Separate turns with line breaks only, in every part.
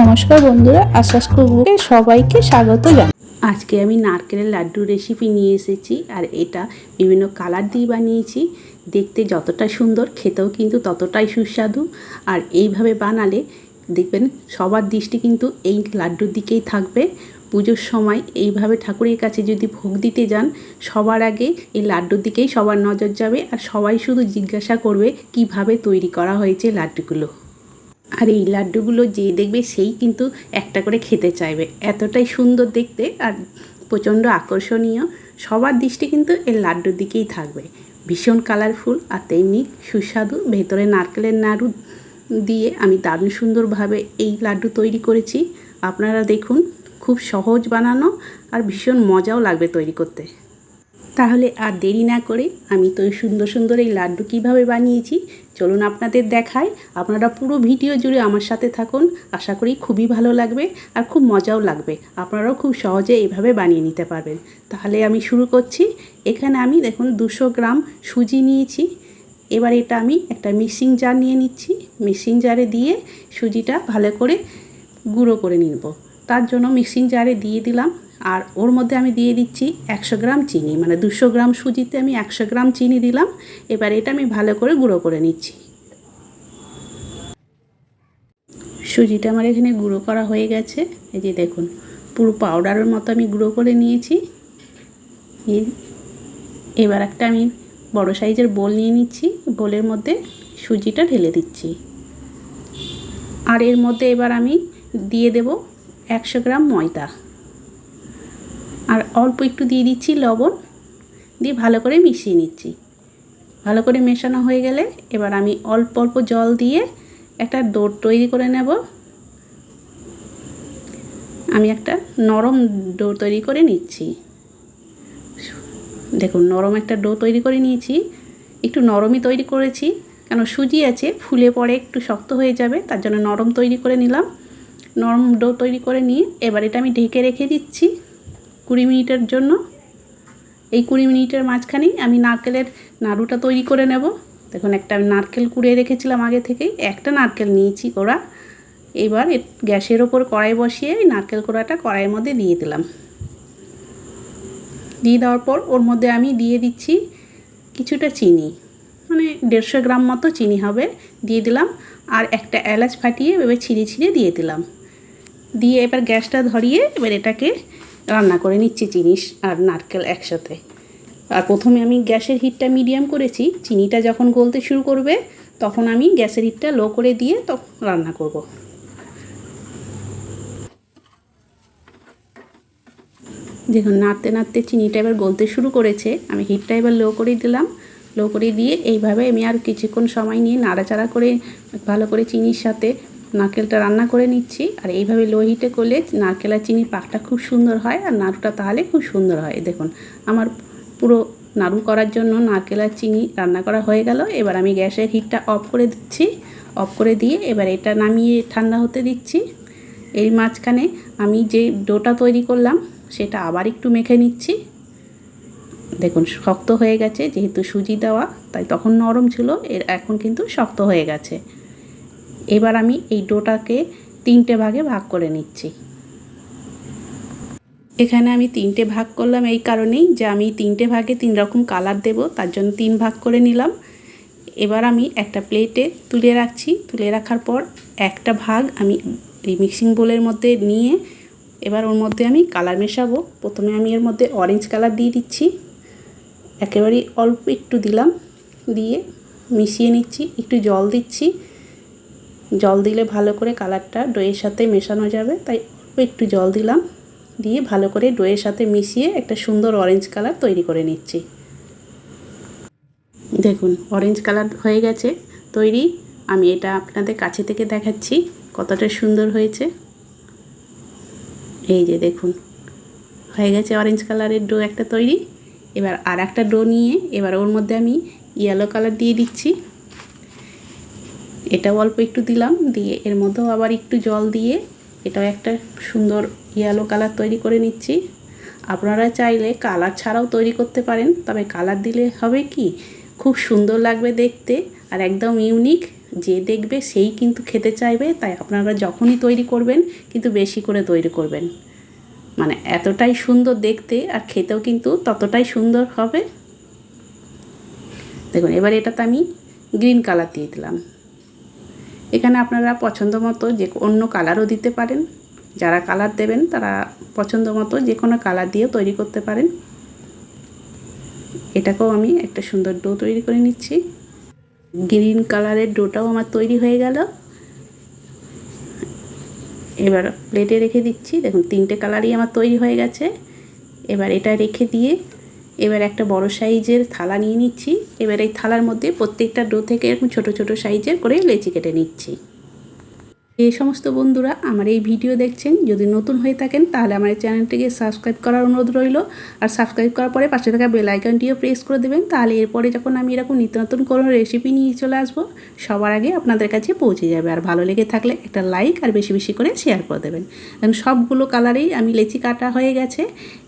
নমস্কার বন্ধুরা আশ্বাস কুকুরকে সবাইকে স্বাগত জানাই আজকে আমি নারকেলের লাড্ডুর রেসিপি নিয়ে এসেছি, আর এটা বিভিন্ন কালার দিয়ে বানিয়েছি। দেখতে যতটা সুন্দর, খেতেও কিন্তু ততটাই সুস্বাদু। আর এইভাবে বানালে, দেখবেন সবার দৃষ্টি কিন্তু এই লাড্ডুর দিকেই থাকবে। পুজোর সময় এইভাবে ঠাকুরের কাছে যদি ভোগ দিতে যান, সবার আগে এই লাড্ডুর দিকেই সবার নজর যাবে। আর সবাই শুধু জিজ্ঞাসা করবে, কীভাবে তৈরি করা হয়েছে লাড্ডুগুলো। আর এই লাড্ডুগুলো যে দেখবে সেই কিন্তু একটা করে খেতে চাইবে। এতটাই সুন্দর দেখতে আর প্রচণ্ড আকর্ষণীয়। সবার দৃষ্টি কিন্তু এই লাড্ডুর দিকেই থাকবে। ভীষণ কালারফুল আর তেমনি সুস্বাদু। ভেতরে নারকেলের নাড়ু দিয়ে আমি দারুণ সুন্দরভাবে এই লাড্ডু তৈরি করেছি। আপনারা দেখুন, খুব সহজ বানানো আর ভীষণ মজাও লাগবে তৈরি করতে। তাহলে আর দেরি না করে আমি তো সুন্দর সুন্দর এই লাড্ডু কীভাবে বানিয়েছি, চলুন আপনাদের দেখাই। আপনারা পুরো ভিডিও জুড়ে আমার সাথে থাকুন, আশা করি খুবই ভালো লাগবে আর খুব মজাও লাগবে। আপনারাও খুব সহজে এভাবে বানিয়ে নিতে পারবেন। তাহলে আমি শুরু করছি। এখানে আমি দেখুন দুশো গ্রাম সুজি নিয়েছি। এবার এটা আমি একটা মিক্সিং জার নিয়ে নিচ্ছি। মিক্সিং জারে দিয়ে সুজিটা ভালো করে গুঁড়ো করে নিব। তার জন্য মিক্সিং জারে দিয়ে দিলাম। আর ওর মধ্যে আমি দিয়ে দিচ্ছি একশো গ্রাম চিনি মানে দুশো গ্রাম সুজিতে আমি একশো গ্রাম চিনি দিলাম। এবার এটা আমি ভালো করে গুঁড়ো করে নিচ্ছি। সুজিটা আমার এখানে গুঁড়ো করা হয়ে গেছে। এই যে দেখুন, পুরো পাউডারের মতো আমি গুঁড়ো করে নিয়েছি। এবার একটা আমি বড় সাইজের বোল নিয়ে নিচ্ছি। বোলের মধ্যে সুজিটা ঢেলে দিচ্ছি। আর এর মধ্যে এবার আমি দিয়ে দেব একশো গ্রাম ময়দা। আর অল্প একটু দিয়ে দিচ্ছি লবণ, দিয়ে ভালো করে মিশিয়ে নিচ্ছি। ভালো করে মেশানো হয়ে গেলে এবার আমি অল্প অল্প জল দিয়ে একটা ডো তৈরি করে নেব। আমি একটা নরম ডো তৈরি করে নিচ্ছি। দেখুন, নরম একটা ডো তৈরি করে নিয়েছি। একটু নরমই তৈরি করেছি, কেন সুজি আছে, ফুলে পরে একটু শক্ত হয়ে যাবে, তার জন্য নরম তৈরি করে নিলাম। নরম ডো তৈরি করে নিয়ে এবার এটা আমি ঢেকে রেখে দিচ্ছি। কুড়ি মিনিটের জন্য। এই কুড়ি মিনিটের মাঝখানেই আমি নারকেলের নাড়ুটা তৈরি করে নেব। দেখুন, একটা আমি নারকেল কুড়িয়ে রেখেছিলাম আগে থেকেই। একটা নারকেল নিয়েছি কোড়া। এবার গ্যাসের ওপর কড়াই বসিয়ে এই নারকেল কোড়াটা কড়াইয়ের মধ্যে দিয়ে দিলাম। দিয়ে দেওয়ার পর ওর মধ্যে আমি দিয়ে দিচ্ছি কিছুটা চিনি। মানে দেড়শো গ্রাম মতো চিনি হবে, দিয়ে দিলাম। আর একটা এলাচ ফাটিয়ে এবার ছিঁড়ে ছিঁড়ে দিয়ে দিলাম। দিয়ে এবার গ্যাসটা ধরিয়ে এবার এটাকে রান্না করে নিচ্ছি চিনি আর নারকেল একসাথে আর প্রথমে আমি গ্যাসের হিটটা মিডিয়াম করেছি, চিনিটা যখন গলতে শুরু করবে, তখন আমি গ্যাসের হিটটা লো করে দিয়ে তখন রান্না করব। দেখুন, নাড়তে নাড়তে চিনিটা এবার গলতে শুরু করেছে, আমি হিটটা এবার লো করে দিলাম লো করে দিয়ে এইভাবে আমি আর কিছুক্ষণ সময় নিয়ে নাড়াচাড়া করে ভালো করে চিনির সাথে নারকেলটা রান্না করে নিচ্ছি। আর এইভাবে লো হিটে করলে নারকেল আর চিনির পাকটা খুব সুন্দর হয় আর নাড়ুটা তাহলে খুব সুন্দর হয়। দেখুন, আমার পুরো নাড়ু করার জন্য নারকেল আর চিনি রান্না করা হয়ে গেল। এবার আমি গ্যাসের হিটটা অফ করে দিচ্ছি। অফ করে দিয়ে এবার এটা নামিয়ে ঠান্ডা হতে দিচ্ছি। এই মাঝখানে আমি যে ডোটা তৈরি করলাম, সেটা আবার একটু মেখে নিচ্ছি। দেখুন, শক্ত হয়ে গেছে, যেহেতু সুজি দেওয়া, তাই তখন নরম ছিল, এর এখন কিন্তু শক্ত হয়ে গেছে। এবার আমি এই ডোটাকে তিনটে ভাগে ভাগ করে নিচ্ছি। এখানে আমি তিনটে ভাগ করলাম এই কারণেই যে আমি তিনটে ভাগে তিন রকম কালার দেব, তার জন্য তিন ভাগ করে নিলাম। এবার আমি একটা প্লেটে তুলে রাখছি। তুলে রাখার পর একটা ভাগ আমি এই মিক্সিং বোলের মধ্যে নিয়ে এবার ওর মধ্যে আমি কালার মেশাবো। প্রথমে আমি এর মধ্যে অরেঞ্জ কালার দিয়ে দিচ্ছি। একেবারেই অল্প একটু দিলাম। দিয়ে মিশিয়ে নিচ্ছি। একটু জল দিচ্ছি। জল দিলে ভালো করে কালারটা ডোয়ের সাথে মেশানো যাবে, তাই একটু জল দিলাম। দিয়ে ভালো করে ডোয়ের সাথে মিশিয়ে একটা সুন্দর অরেঞ্জ কালার তৈরি করে নিচ্ছি। দেখুন অরেঞ্জ কালার হয়ে গেছে, তৈরি। আমি এটা আপনাদের কাছে থেকে দেখাচ্ছি কতটা সুন্দর হয়েছে। এই যে দেখুন, হয়ে গেছে অরেঞ্জ কালারের ডো একটা তৈরি। এবার আর একটা ডো নিয়ে এবার ওর মধ্যে আমি ইয়েলো কালার দিয়ে দিচ্ছি। এটাও অল্প একটু দিলাম, দিয়ে এর মধ্যেও আবার একটু জল দিয়ে এটাও একটা সুন্দর ইয়েলো কালার তৈরি করে নিচ্ছি। আপনারা চাইলে কালার ছাড়াও তৈরি করতে পারেন, তবে কালার দিলে হবে কি, খুব সুন্দর লাগবে দেখতে আর একদম ইউনিক যে দেখবে সেই কিন্তু খেতে চাইবে, তাই আপনারা যখনই তৈরি করবেন কিন্তু বেশি করে তৈরি করবেন। মানে এতটাই সুন্দর দেখতে আর খেতেও কিন্তু ততটাই সুন্দর হবে। দেখুন, এবার এটাতে আমি গ্রিন কালার দিয়ে দিলাম। এখানে আপনারা পছন্দ মতো যে অন্য কালারও দিতে পারেন। যারা কালার দেবেন, তারা পছন্দ মতো যে কোনো কালার দিয়েও তৈরি করতে পারেন। এটাকেও আমি একটা সুন্দর ডো তৈরি করে নিচ্ছি। গ্রিন কালারের ডোটাও আমার তৈরি হয়ে গেল। এবার প্লেটে রেখে দিচ্ছি। দেখুন, তিনটে কালারই আমার তৈরি হয়ে গেছে। এবার এটা রেখে দিয়ে এবার একটা বড় সাইজের থালা নিয়ে নিচ্ছি। এবার এই থালার মধ্যে প্রত্যেকটা ডো থেকে এরকম ছোট ছোট সাইজের করে লেচি কেটে নিচ্ছি। এই সমস্ত বন্ধুরা আমার এই ভিডিও দেখছেন, যদি নতুন হয়ে থাকেন, তাহলে আমার এই চ্যানেলটিকে সাবস্ক্রাইব করার অনুরোধ রইল। আর সাবস্ক্রাইব করার পরে পাশে থাকা বেল আইকনটিও প্রেস করে দেবেন, তাহলে এরপরে যখন আমি এরকম নিত্য নতুন কোনো রেসিপি নিয়ে চলে আসব, সবার আগে আপনাদের কাছে পৌঁছে যাবে। আর ভালো লেগে থাকলে একটা লাইক আর বেশি বেশি করে শেয়ার করে দেবেন। কারণ সবগুলো কালারেই আমি লেচি কাটা হয়ে গেছে।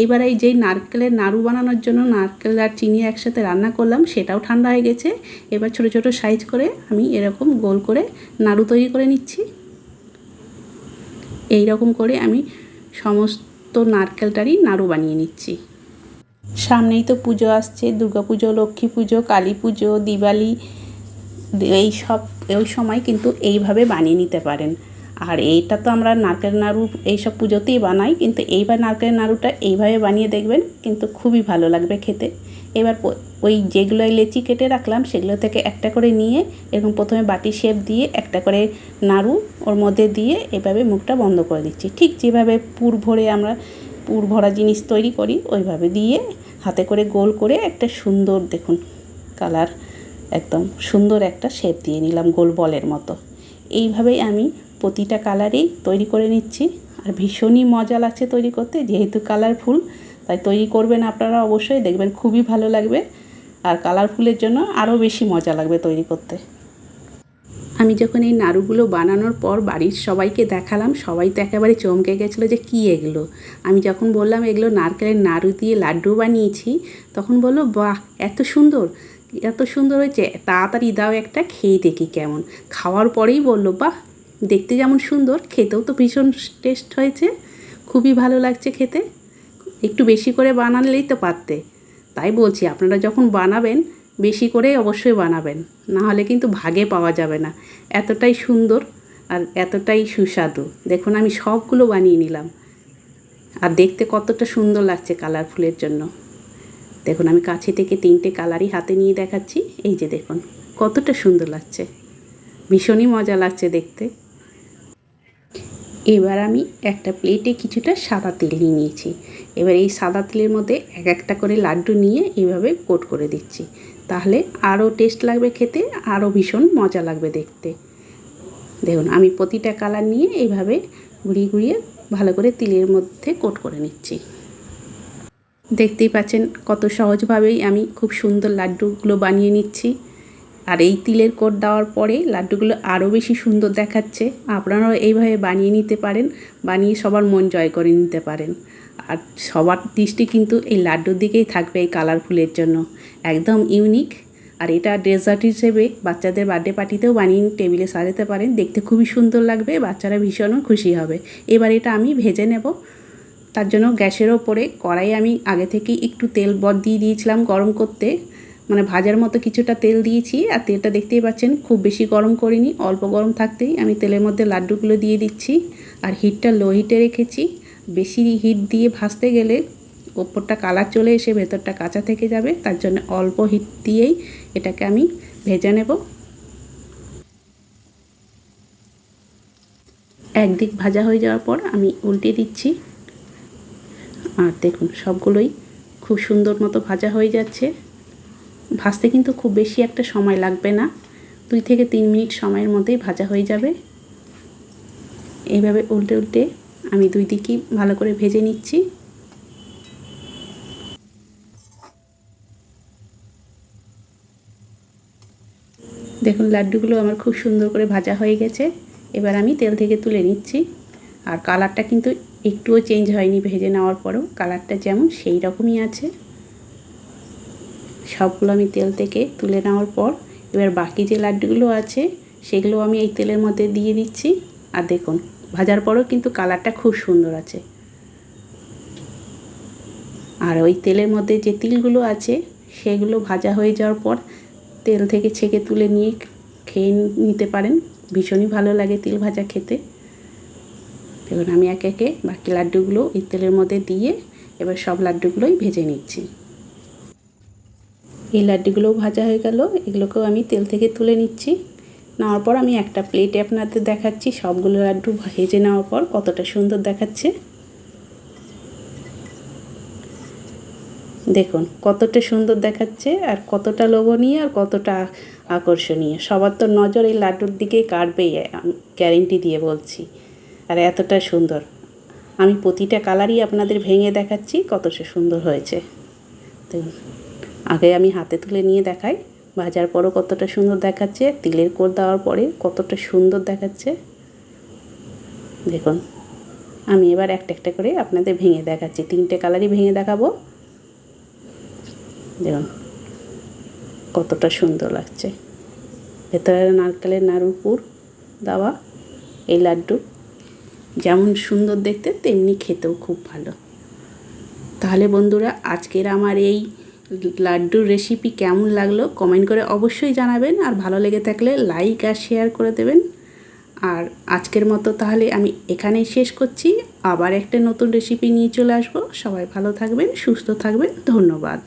এইবার এই যেই নারকেলের নাড়ু বানানোর জন্য নারকেল আর চিনি একসাথে রান্না করলাম, সেটাও ঠান্ডা হয়ে গেছে। এবার ছোট ছোট সাইজ করে আমি এরকম গোল করে নাড়ু তৈরি করে নিচ্ছি। এই রকম করে আমি সমস্ত নারকেলটারই নাড়ু বানিয়ে নিচ্ছি। সামনেই তো পুজো আসছে, দুর্গা পুজো, লক্ষ্মী পুজো, কালী পুজো, দিওয়ালি, এই সব, ওই সময় কিন্তু এইভাবে বানিয়ে নিতে পারেন। আর এইটা তো আমরা নারকেল নাড়ু এইসব পুজোতেই বানাই, কিন্তু এইবার নারকেল নাড়ুটা এইভাবে বানিয়ে দেখবেন কিন্তু খুবই ভালো লাগবে খেতে। এবার ওই যেগুলো লেচি কেটে রাখলাম সেগুলো থেকে একটা করে নিয়ে এরকম প্রথমে বাটি শেপ দিয়ে একটা করে নাড়ু ওর মধ্যে দিয়ে এভাবে মুখটা বন্ধ করে দিচ্ছি। ঠিক যেভাবে পুর ভরে আমরা পুর ভরা জিনিস তৈরি করি, ওইভাবে দিয়ে হাতে করে গোল করে একটা সুন্দর দেখুন কালার, একদম সুন্দর একটা শেপ দিয়ে নিলাম গোল বলের মতো। এইভাবেই আমি প্রতিটা কালারেই তৈরি করে নিচ্ছি। আর ভীষণই মজা লাগছে তৈরি করতে, যেহেতু কালারফুল তাই তৈরি করবেন আপনারা অবশ্যই, দেখবেন খুবই ভালো লাগবে। আর কালারফুলের জন্য আরও বেশি মজা লাগবে তৈরি করতে। আমি যখন এই নাড়ুগুলো বানানোর পর বাড়ির সবাইকে দেখালাম, সবাই তো একেবারে চমকে গেছিল যে কী এগুলো। আমি যখন বললাম, এগুলো নারকেলের নাড়ু দিয়ে লাড্ডু বানিয়েছি, তখন বলল, বাহ, এত সুন্দর এত সুন্দর হয়েছে, তাড়াতাড়ি দাও একটা, খেয়ে দেখি কেমন। খাওয়ার পরেই বলল, বাহ দেখতে যেমন সুন্দর, খেতেও তো ভীষণ টেস্ট হয়েছে। খুবই ভালো লাগছে খেতে। একটু বেশি করে বানালেই তো পারতে। তাই বলছি, আপনারা যখন বানাবেন, বেশি করে অবশ্যই বানাবেন। না হলে কিন্তু ভাগে পাওয়া যাবে না। এতটাই সুন্দর আর এতটাই সুস্বাদু। দেখুন, আমি সবগুলো বানিয়ে নিলাম। আর দেখতে কতটা সুন্দর লাগছে কালারফুলের জন্য। দেখুন, আমি কাছে থেকে তিনটে কালারই হাতে নিয়ে দেখাচ্ছি। এই যে দেখুন, কতটা সুন্দর লাগছে। ভীষণই মজা লাগছে দেখতে। এবার আমি একটা প্লেটে কিছুটা সাদা তেল নিয়ে নিয়েছি। এবার এই সাদা তেলের মধ্যে এক একটা করে লাড্ডু নিয়ে এইভাবে কোট করে দিচ্ছি। তাহলে আরও টেস্ট লাগবে খেতে, আরও ভীষণ মজা লাগবে দেখতে। দেখুন, আমি প্রতিটা কালার নিয়ে এইভাবে ঘুরিয়ে ঘুরিয়ে ভালো করে তিলের মধ্যে কোট করে নিচ্ছি। দেখতেই পাচ্ছেন কত সহজভাবেই আমি খুব সুন্দর লাড্ডুগুলো বানিয়ে নিচ্ছি। আর এই তিলের কোট দেওয়ার পরে লাড্ডুগুলো আরও বেশি সুন্দর দেখাচ্ছে। আপনারাও এইভাবে বানিয়ে নিতে পারেন, বানিয়ে সবার মন জয় করে নিতে পারেন। আর সবার দৃষ্টি কিন্তু এই লাড্ডুর দিকেই থাকবে এই কালারফুলের জন্য। একদম ইউনিক। আর এটা ডেজার্ট হিসেবে বাচ্চাদের বার্থডে পার্টিতেও বানিয়ে টেবিলে সাজাতে পারেন। দেখতে খুবই সুন্দর লাগবে, বাচ্চারা ভীষণও খুশি হবে। এবার এটা আমি ভেজে নেব। তার জন্য গ্যাসের ওপরে কড়াই আমি আগে থেকেই একটু তেল বদ দিয়ে দিয়েছিলাম গরম করতে। মানে ভাজার মতো কিছুটা তেল দিয়েছি আর তেলটা দেখতেই পাচ্ছেন খুব বেশি গরম করিনি, অল্প গরম থাকতেই আমি তেলের মধ্যে লাড্ডুগুলো দিয়ে দিচ্ছি আর হিটটা লো হিটে রেখেছি। বেশি হিট দিয়ে ভাজতে গেলে ওপরটা কালার চলে এসে ভেতরটা কাঁচা থেকে যাবে, তার জন্য অল্প হিট দিয়েই এটাকে আমি ভেজে নেব। একদিক ভাজা হয়ে যাওয়ার পর আমি উল্টে দিচ্ছি। আর দেখুন সবগুলোই খুব সুন্দর মতো ভাজা হয়ে যাচ্ছে। ভাজতে কিন্তু খুব বেশি একটা সময় লাগবে না। দুই থেকে তিন মিনিট সময়ের মধ্যেই ভাজা হয়ে যাবে। এইভাবে উল্টে উল্টে আমি দুই দিকই ভালো করে ভেজে নিচ্ছি। দেখুন, লাড্ডুগুলো আমার খুব সুন্দর করে ভাজা হয়ে গেছে। এবার আমি তেল থেকে তুলে নিচ্ছি। আর কালারটা কিন্তু একটুও চেঞ্জ হয়নি ভেজে নেওয়ার পরেও। কালারটা যেমন সেই রকমই আছে। সবগুলো আমি তেল থেকে তুলে নেওয়ার পর, এবার বাকি যে লাড্ডুগুলো আছে, সেগুলো আমি এই তেলের মধ্যে দিয়ে দিচ্ছি। আর দেখুন, ভাজার পরেও কিন্তু কালারটা খুব সুন্দর আছে। আর ওই তেলের মধ্যে যে তিলগুলো আছে, সেগুলো ভাজা হয়ে যাওয়ার পর, তেল থেকে ছেঁকে তুলে নিয়ে খেয়ে নিতে পারেন। ভীষণই ভালো লাগে তিল ভাজা খেতে। দেখুন, আমি একে একে বাকি লাড্ডুগুলো এই তেলের মধ্যে দিয়ে, এবার সব লাড্ডুগুলোই ভেজে নিচ্ছি। এই লাড্ডুগুলোও ভাজা হয়ে গেল। এগুলোকেও আমি তেল থেকে তুলে নিচ্ছি। নেওয়ার পর আমি একটা প্লেটে আপনাদের দেখাচ্ছি। সবগুলো লাড্ডু ভেজে নেওয়ার পর কতটা সুন্দর দেখাচ্ছে। দেখুন, কতটা সুন্দর দেখাচ্ছে আর কতটা লোভনীয় আর কতটা আকর্ষণীয়। সবার তো নজর এই লাড্ডুর দিকেই কাটবেই গ্যারেন্টি দিয়ে বলছি। আর এতটা সুন্দর। আমি প্রতিটা কালারই আপনাদের ভেঙে দেখাচ্ছি কতটা সুন্দর হয়েছে। দেখুন। আগে আমি হাতে তুলে নিয়ে দেখাই। ভাজার পরও কতটা সুন্দর দেখাচ্ছে, তিলের কোর দেওয়ার পরে কতটা সুন্দর দেখাচ্ছে। দেখুন, আমি এবার একটা একটা করে আপনাদের ভেঙে দেখাচ্ছি, তিনটে কালারই ভেঙে দেখাবো। দেখুন, কতটা সুন্দর লাগছে। ভেতরে নারকেলের নাড়ুর পুর দেওয়া, এই লাড্ডু যেমন সুন্দর দেখতে, তেমনি খেতেও খুব ভালো। তাহলে বন্ধুরা, আজকের আমার এই লাড্ডুর রেসিপি কেমন লাগল কমেন্ট করে অবশ্যই জানাবেন। আর ভালো লেগে থাকলে লাইক আর শেয়ার করে দেবেন। আর আজকের মতো তাহলে আমি এখানেই শেষ করছি। আবার একটা নতুন রেসিপি নিয়ে চলে আসব। সবাই ভালো থাকবেন, সুস্থ থাকবেন। ধন্যবাদ।